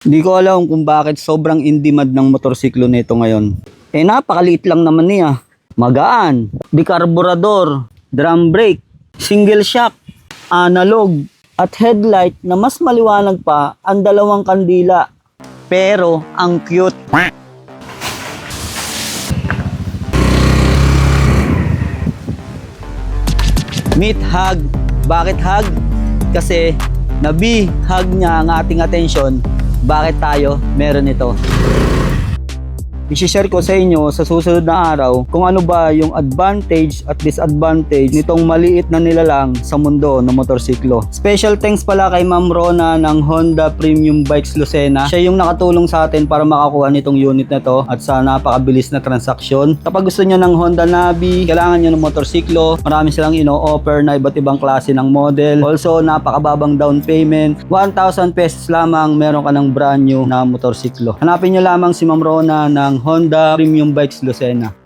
Hindi ko alam kung bakit sobrang in demand ng motorsiklo nito ngayon. Eh napakaliit lang naman niya. Magaan, dekarburador, drum brake, single shock, analog, at headlight na mas maliwanag pa ang dalawang kandila. Pero ang cute. Meet hug. Bakit hug? Kasi nabi-hug niya ang ating attention. Bakit tayo meron ito? I-share ko sa inyo sa susunod na araw kung ano ba yung advantage at disadvantage nitong maliit na nilalang sa mundo ng motorsiklo. Special thanks pala kay Ma'am Rona ng Honda Premium Bikes Lucena. Siya yung nakatulong sa atin para makakuha nitong unit na to at sa napakabilis na transaksyon. Kapag gusto niyo ng Honda Navi, kailangan niyo ng motorsiklo, marami silang ino-offer na iba't ibang klase ng model. Also, napakababang down payment. 1,000 pesos lamang meron ka ng brand new na motorsiklo. Hanapin niyo lamang si Ma'am Rona ng Honda Premium Bikes Lucena.